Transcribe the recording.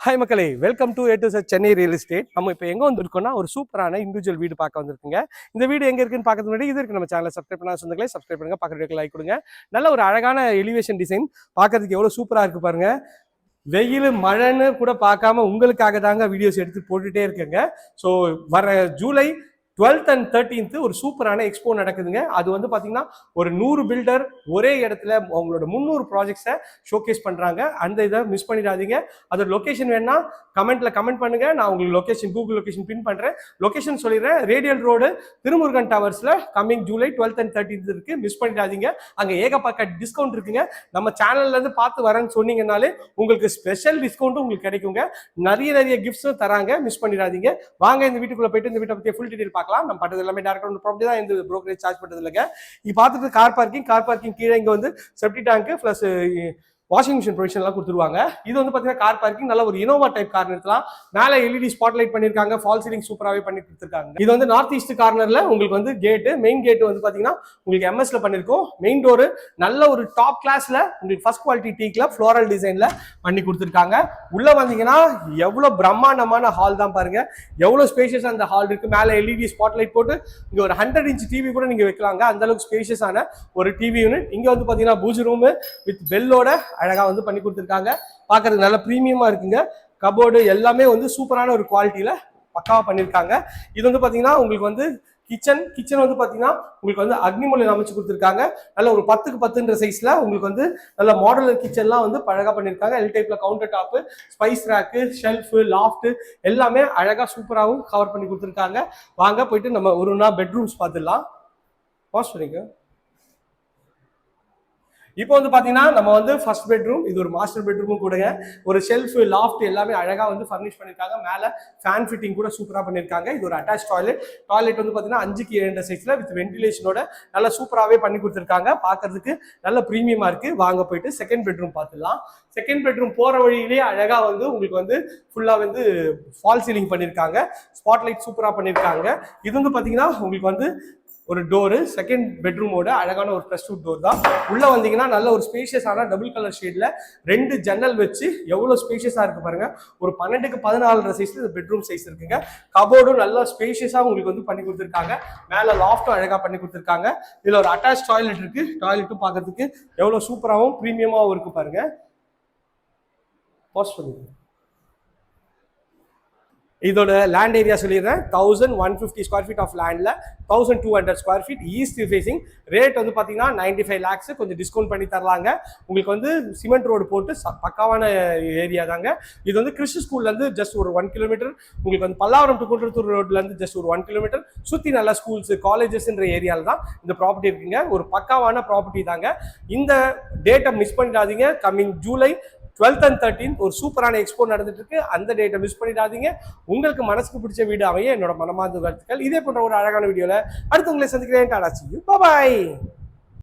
Hi மக்களே welcome to A to Chennai real estate நம்ம இப்போ எங்கே வந்திருக்கோம்னா ஒரு சூப்பரான இண்டிவிஜுவல் வீடு பார்க்க வந்திருக்குங்க. இந்த வீடு எங்கே இருக்குன்னு பார்க்கறது முன்னாடி இது இருக்கு நம்ம சேனலை சப்ஸ்கிரைப் பண்ணா சொந்தங்களே சப்ஸ்கிரைப் பண்ணுங்க. பக்கத்து லைக் கொடுங்க. நல்ல ஒரு அழகான எலிவேஷன் டிசைன் பார்க்கறதுக்கு எவ்வளோ சூப்பராக இருக்கு பாருங்க. வெயில் மழைன்னு கூட பார்க்காம உங்களுக்காக தாங்க வீடியோஸ் எடுத்து போட்டுகிட்டே இருக்கேங்க. ஸோ வர ஜூலை டுவெல்த் அண்ட் தேர்ட்டீன்த் ஒரு சூப்பரான எக்ஸ்போ நடக்குதுங்க. அது வந்து பார்த்தீங்கன்னா ஒரு நூறு பில்டர் ஒரே இடத்துல அவங்களோட முந்நூறு ப்ராஜெக்ட்ஸை ஷோகேஸ் பண்ணுறாங்க அந்த இதை மிஸ் பண்ணிடாதீங்க. அதோட லொக்கேஷன் வேணா கமெண்ட்டில் கமெண்ட் பண்ணுங்க. நான் உங்களுக்கு லொக்கேஷன் கூகுள் லொகேஷன் பின் பண்ணுறேன் லொக்கேஷன் சொல்லிடுறேன். Radial road Thirumurugan டவர்ஸில் coming July twelfth and thirteenth இருக்கு. மிஸ் பண்ணிடாதீங்க. அங்கே ஏகப்பாக்க டிஸ்கவுண்ட் இருக்குங்க. நம்ம சேனல்ல இருந்து பார்த்து வரேன்னு சொன்னீங்கனாலே உங்களுக்கு ஸ்பெஷல் டிஸ்கவுண்ட்டும் உங்களுக்கு கிடைக்குங்க. நிறைய நிறைய கிஃப்ட்ஸும் தராங்க. மிஸ் பண்ணிடாதீங்க. வாங்க இந்த வீட்டுக்குள்ள போயிட்டு இந்த வீட்டை பற்றி ஃபுல் டீட்டெயில் பார்க்க பார்க்கலாம். நம்ம பட்டது எல்லாமே டேரக்ட் ஒன்று ப்ராப்பர்ட்டி தான் இந்த ப்ரோக்கரேஜ் சார்ஜ் பண்ணுறது இல்லைங்க இங்க பார்த்துட்டு கார் பார்க்கிங் கார் பார்க்கிங் கீழே இங்கே வந்து septic tank plus washing machine ப்ரொவிஷன்லாம் கொடுத்துருவாங்க. இது வந்து பார்த்தீங்கன்னா கார் பார்க்கிங் நல்ல ஒரு இனோவா டைப் கார் நிறுத்தலாம். மேலே எல்இடி ஸ்பாட் லைட் பண்ணியிருக்காங்க ஃபால் சீலிங் சூப்பராகவே பண்ணி கொடுத்துருக்காங்க. இது வந்து நார்த் ஈஸ்ட் கார்னரில் உங்களுக்கு வந்து கேட்டு மெயின் கேட் வந்து பார்த்தீங்கன்னா உங்களுக்கு எம்எஸ்ல பண்ணியிருக்கோம் மெயின் டோரு நல்ல ஒரு டாப் கிளாஸில் உங்களுக்கு ஃபர்ஸ்ட் குவாலிட்டி டீக்கில் ஃப்ளோரல் டிசைனில் பண்ணி கொடுத்துருக்காங்க. உள்ளே வந்தீங்கன்னா எவ்வளோ பிரம்மாண்டமான ஹால் தான் பாருங்க. எவ்வளோ ஸ்பேஷியஸ் அந்த ஹால் இருக்குது மேலே எல்இடி ஸ்பாட் லைட் போட்டு இங்கே ஒரு ஹண்ட்ரட் இன்ச் டிவி கூட நீங்கள் வைக்கலாங்க. அந்தளவுக்கு ஸ்பேஷியஸான ஒரு டிவி யூனிட் இங்கே வந்து பார்த்தீங்கன்னா பூஜ் ரூமு வித் பெல்லோட அழகா வந்து பண்ணி கொடுத்துருக்காங்க. பார்க்கறதுக்கு நல்ல ப்ரீமியமா இருக்குங்க. கபோர்டு எல்லாமே வந்து சூப்பரான ஒரு குவாலிட்டியில பக்காவா பண்ணியிருக்காங்க இது வந்து பாத்தீங்கன்னா உங்களுக்கு வந்து கிச்சன் கிச்சன் வந்து பார்த்தீங்கன்னா உங்களுக்கு வந்து அக்னிமொழியில் அமைச்சு கொடுத்துருக்காங்க. நல்ல ஒரு பத்துக்கு பத்துன்ற சைஸில் உங்களுக்கு வந்து நல்ல மாடலர் கிச்சன்லாம் வந்து அழகாக பண்ணியிருக்காங்க எல் டைப்பில் counter top spice rack shelf loft எல்லாமே அழகாக சூப்பராகவும் கவர் பண்ணி கொடுத்துருக்காங்க. வாங்க போயிட்டு நம்ம ஒரு நாள் பெட்ரூம்ஸ் பார்த்துடலாம். வாஷ் பண்ணிக்கோ. இப்போ வந்து பாத்தீங்கன்னா நம்ம வந்து ஃபர்ஸ்ட் பெட்ரூம் இது ஒரு மாஸ்டர் பெட்ரூமும் கூடங்க. ஒரு ஷெல்ஃப் லாஃப்ட் எல்லாமே அழகா வந்து ஃபர்னிஷ் பண்ணிருக்காங்க. மேல ஃபேன் ஃபிட்டிங் கூட சூப்பரா பண்ணிருக்காங்க. இது ஒரு அட்டாச் டாய்லெட் டாய்லெட் வந்து பாத்தீங்கன்னா அஞ்சுக்கு இரண்டு சைஸ்ல வித் வென்டிலேஷனோட நல்லா சூப்பராகவே பண்ணி கொடுத்துருக்காங்க. பார்க்கறதுக்கு நல்ல ப்ரீமியமா இருக்கு. வாங்க போயிட்டு செகண்ட் பெட்ரூம் பார்த்துடலாம். செகண்ட் பெட்ரூம் போற வழியிலேயே அழகா வந்து உங்களுக்கு வந்து ஃபுல்லா வந்து ஃபால் சீலிங் பண்ணிருக்காங்க. ஸ்பாட்லைட் சூப்பரா பண்ணிருக்காங்க. இது வந்து பாத்தீங்கன்னா உங்களுக்கு வந்து ஒரு டோரு செகண்ட் பெட்ரூமோட அழகான ஒரு ப்ளஸ் டூ டோர் தான். உள்ள வந்தீங்கன்னா நல்ல ஒரு ஸ்பேஷியஸான டபுள் கலர் ஷேட்ல ரெண்டு ஜன்னல் வச்சு எவ்வளோ ஸ்பேஷியஸா இருக்கு பாருங்க. ஒரு பன்னெண்டுக்கு பதினாலரை சைஸில் இந்த பெட்ரூம் சைஸ் இருக்குங்க. கபோர்டும் நல்லா ஸ்பேஷியஸா உங்களுக்கு வந்து பண்ணி கொடுத்துருக்காங்க. மேல லாஃப்டும் அழகா பண்ணி கொடுத்துருக்காங்க. இதுல ஒரு அட்டாச் டாய்லெட் இருக்கு. டாய்லெட்டும் பார்க்கறதுக்கு எவ்வளவு சூப்பராகவும் ப்ரீமியமாகவும் இருக்கு பாருங்க. பாஸ் பண்ணுங்க இதோட லேண்ட் ஏரியா சொல்லிடுறேன். Thousand one fifty square feet of லேண்டில் thousand two hundred square feet east facing rate வந்து பார்த்தீங்கன்னா நைன்டி ஃபைவ் லேக்ஸ் கொஞ்சம் டிஸ்கவுண்ட் பண்ணி தரலாங்க. உங்களுக்கு வந்து சிமெண்ட் ரோடு போட்டு ச- பக்காவான ஏரியா தாங்க. இது வந்து கிறிஸ்து ஸ்கூல்லேருந்து ஜஸ்ட் ஒரு ஒன் கிலோமீட்டர் உங்களுக்கு வந்து பல்லாவரம் டு குன்றத்தூர் ரோட்லேருந்து ஜஸ்ட் ஒரு ஒன் கிலோமீட்டர் சுற்றி நல்ல ஸ்கூல்ஸ் காலேஜஸ்ன்ற ஏரியாவில் தான் இந்த ப்ராப்பர்ட்டி இருக்குங்க. ஒரு பக்காவான ப்ராப்பர்ட்டி தாங்க. இந்த டேட்டை மிஸ் பண்ணிடாதீங்க. Coming July twelfth and thirteen ஒரு சூப்பரான எக்ஸ்போ நடந்துட்டு இருக்கு அந்த டேட்டை மிஸ் பண்ணிடாதீங்க. உங்களுக்கு மனசுக்கு பிடிச்ச வீடு அமைய என்னோட மனமார்ந்த கருத்துக்கள் இதே போன்ற ஒரு அழகான வீடியோவில் அடுத்து உங்களை சந்திக்கிறேன். டாடா சி பாய்